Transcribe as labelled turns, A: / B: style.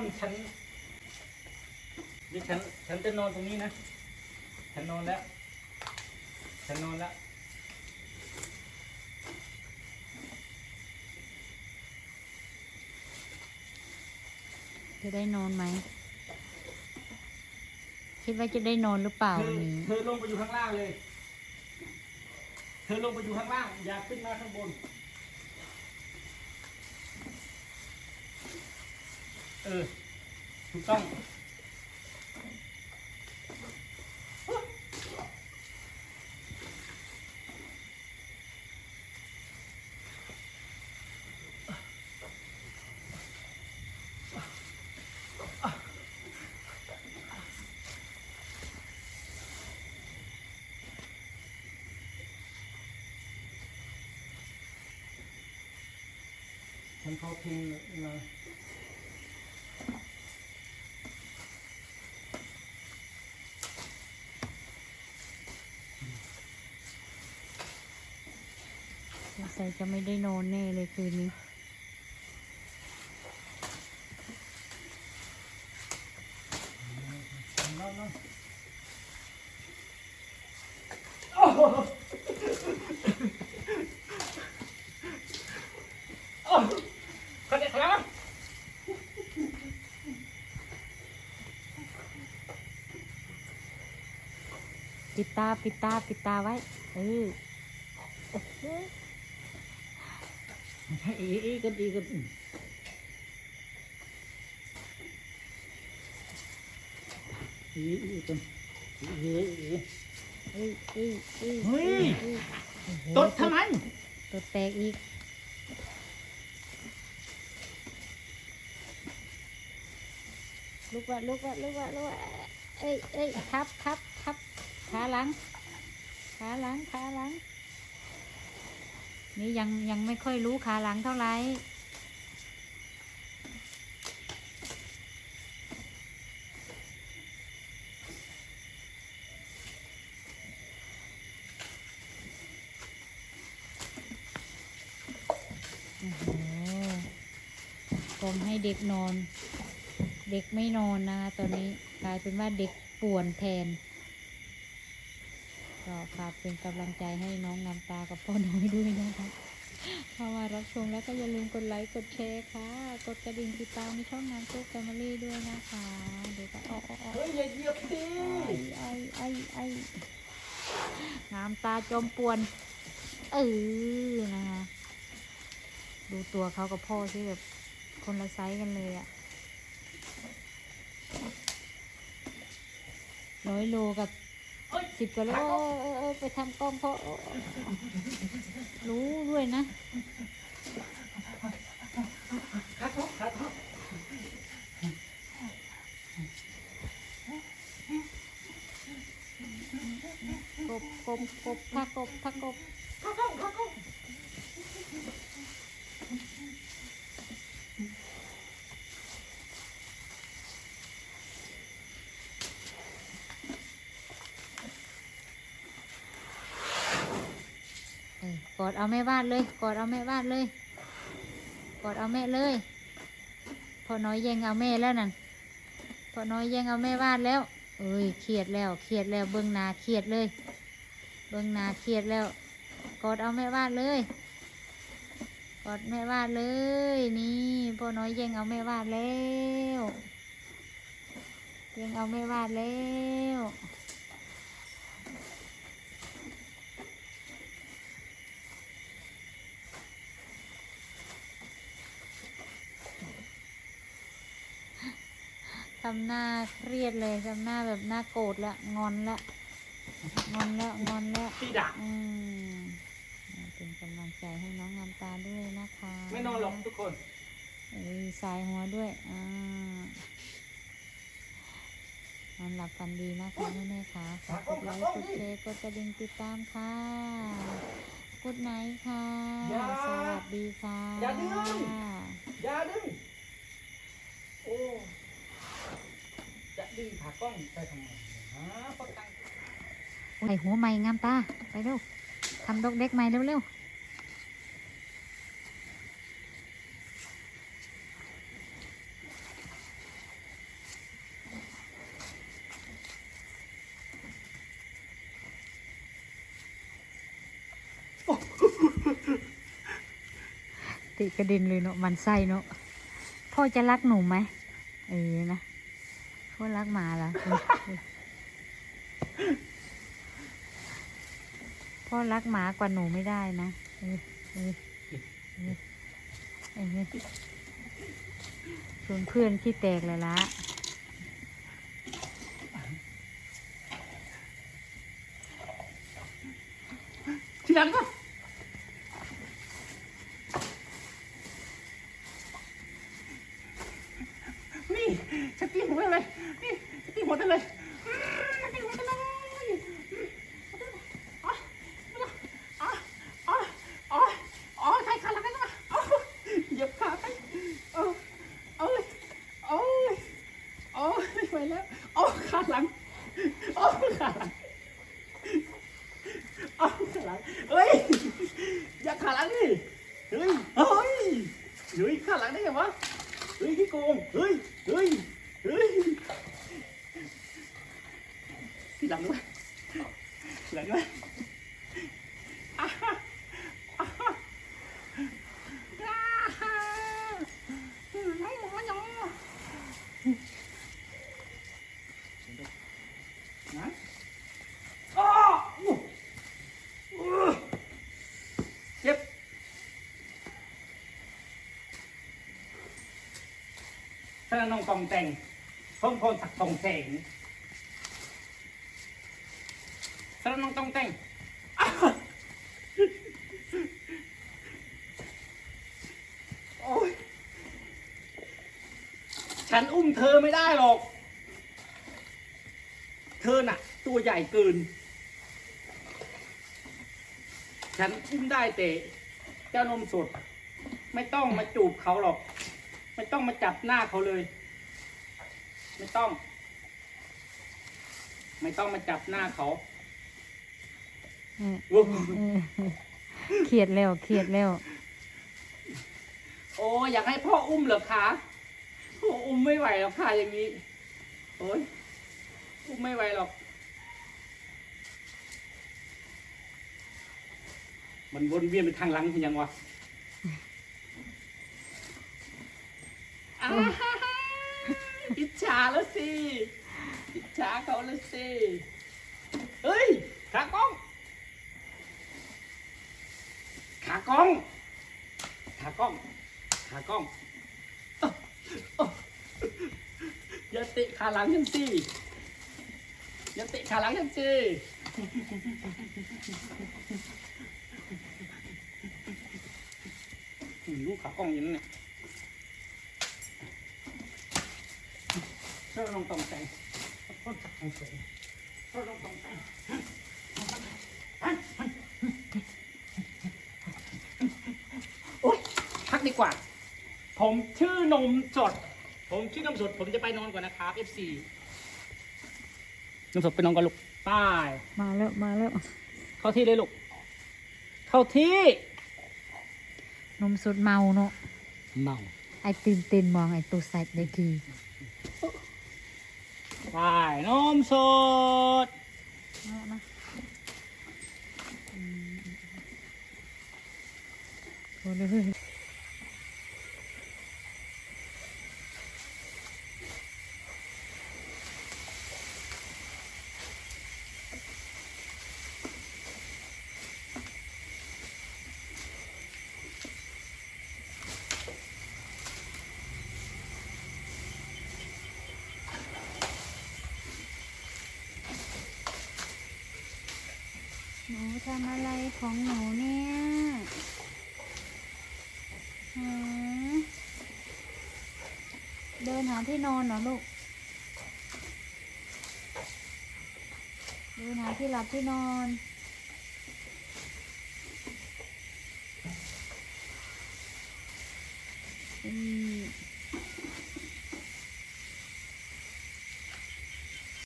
A: อนฉันเดี๋ยวฉันฉันจะนอนตรงนี้นะ ฉันนอนแล้ว ฉันนอนแล้ว
B: จะได้นอนไหม คิดว่าจะได้นอนหรือเปล่า
A: เธอ
B: วันนี้
A: เธอลงไปอยู่ข้างล่างเลย เธอลงไปอยู่ข้างล่าง อย่าขึ้นมาข้างบน เออ ถูกต้องฉันขอเพลงมา
B: สงสัย จะไม่ได้นอนแน่เลยคืนนี้
A: นอนนอนโอ้โหโอ้คนเด็กแล้ว
B: ปิดตาปิดตาปิดตาไว้ เออ
A: อีอีกันอีกันอีอีกันอีอี
B: เอ้ยเอ้ยเอ้ย
A: เฮ้ยตดทำไม
B: ตดแตกอีกลุกวะลุกวะลุกวะลุกวะเอ้ยเอ้ยทับทับทับขาหลังขาหลังขาหลัง นี่ยังยังไม่ค่อยรู้ขาหลังเท่าไหร่โอ้โหผมให้เด็กนอน เด็กไม่นอนนะคะตอนนี้กลายเป็นว่าเด็กป่วนแทน ก็ฝากเป็นกำลังใจให้น้องน้ำตากับพ่อน้อยด้วยนะคะเข้ามารับชมแล้วก็อย่าลืมกดไลค์กดแชร์ค่ะ กดกระดิ่งติดตามในช่องน้ำตุ๊กแฟมิลี่ด้วยนะคะ เดี๋ยวก็ออกออกออก
A: เฮ้ยอย่าเหยียบสิ
B: ไอ้ไอ้ไอ้น้ำตาจมปวน เออนะคะ ดูตัวเขากับพ่อที่แบบคนละไซส์กันเลยอะร้อยโลกับ สิบกิโลไปทำกล้องพ่อเออรู้ด้วยนะ
A: ขาทุกขาทุก
B: กบกบกบพักกบพักกบ
A: ขาทุกขาทุก
B: เออกอด เอาแม่บ้านเลย กอดเอาแม่บ้านเลย กอดเอาแม่เลย พอน้อยแย่งเอาแม่แล้วนั่น พอน้อยแย่งเอาแม่บ้านแล้ว เอ้ยเครียดแล้วเครียดแล้วเบื้องนาเครียดเลย เบื้องนาเครียดแล้ว กอดเอาแม่บ้านเลย กอดแม่บ้านเลย นี่พอน้อยแย่งเอาแม่บ้านแล้วแย่งเอาแม่บ้านแล้ว ทำหน้าเครียดเลยทำหน้าแบบหน้าโกรธละงอนละงอนแล้วงอนแล้ว
A: ตีดัก
B: อืมเป็นกำลังใจให้น้องงามตาด้วยนะคะ
A: ไม่นอนหรอกทุกคน
B: เอ้ยสายหัวด้วยอ่านอนหลับฝันดีนะคะแม่แม่ๆค่ะฝากกดไลค์กดแชร์กดกระดิ่งติดตามค่ะกดไหนค่ะ สวัสดีค่ะ
A: อย่าดึงโอ้จะดึง
B: ใส่หัวไม่งามตา ไปเร็วทำดอกเด็กไม่เร็วๆติกระเด็นเลยเนาะมันไส้เนาะพ่อจะรักหนูไหมเออนะ พ่อรักหมาเหรอเออเออพ่อรักหมากว่าหนูไม่ได้นะเออเออเออเออชวนเพื่อนที่แตกเลยละ
A: ทีหลังก็นี่ฉันตีหัวเลยนี่ฉันตีหัวเธอเลยอืมฉันตีหัวเธอเลยอ๋ออ๋ออ๋ออ๋ออ๋อใส่ขาหลังกันนะอ๋อเหยียบขาไปเออเอ้ยโอ้ยโอ้ยไม่ไหวแล้วโอ้ขาหลังโอ้ขาหลัง เอาขาหลัง เฮ้ย อย่าขาหลังดิเฮ้ย เฮ้ย เฮ้ยขาหลังได้ไงวะ เฮ้ยขี้โกง เฮ้ย เฮ้ยเฮ้ยที่หลังด้วยที่หลังด้วยอ่าฮะอ่าฮะอ่าฮะไม่หมอหยอนะอ้ออู้ เจ็บ ถ้าน้องกองแต่งเพิ่มพลสักทองแสงถ้าน้องต้องแต่งอ้าวโอ้ยฉันอุ้มเธอไม่ได้หรอก เธอน่ะ ตัวใหญ่เกิน ฉันอุ้มได้แต่เจ้านมสด ไม่ต้องมาจูบเขาหรอก ไม่ต้องมาจับหน้าเขาเลย ไม่ต้อง ไม่ต้องมาจับหน้าเขา
B: เออ
A: โอ้
B: เออเครียดแล้วเครียดแล้ว
A: โอ้อยากให้พ่ออุ้มเหรอคะโอ้อุ้มไม่ไหวหรอกค่ะอย่างนี้โอ้ยอุ้มไม่ไหวหรอก มันวนเวียนไปทางหลังเห็นยังวะ อ้าอิจฉาแล้วสิ อิจฉาเขาแล้วสิ เฮ้ย ขากล้อง ขากล้อง ขากล้อง ขากล้องอย่าเตะขาหลังฉันสิอย่าเตะขาหลังฉันสิลูกขากล้องอยู่นั่นเนี่ย ราลงตองแต่งต้นจักรสวยเราลงตองแต่งโอ๊ยพักดีกว่า ผมชื่อนมสด ผมชื่อนมสด ผมจะไปนอนก่อนนะครับ FC นมสดไปนอนก่อนลูกป้าย
B: มาแล้วมาแล้ว
A: เข้าที่เลยลูก เข้าที่
B: นมสดเมาเนาะ
A: เมา
B: ไอตีนเต้นมองไอตัวใส่ได้ที
A: ป้ายนมสด
B: โอ้ย ทำอะไรของหนูเนี่ยเดินหาที่นอนเหรอลูก เดินหาที่หลับที่นอนอืม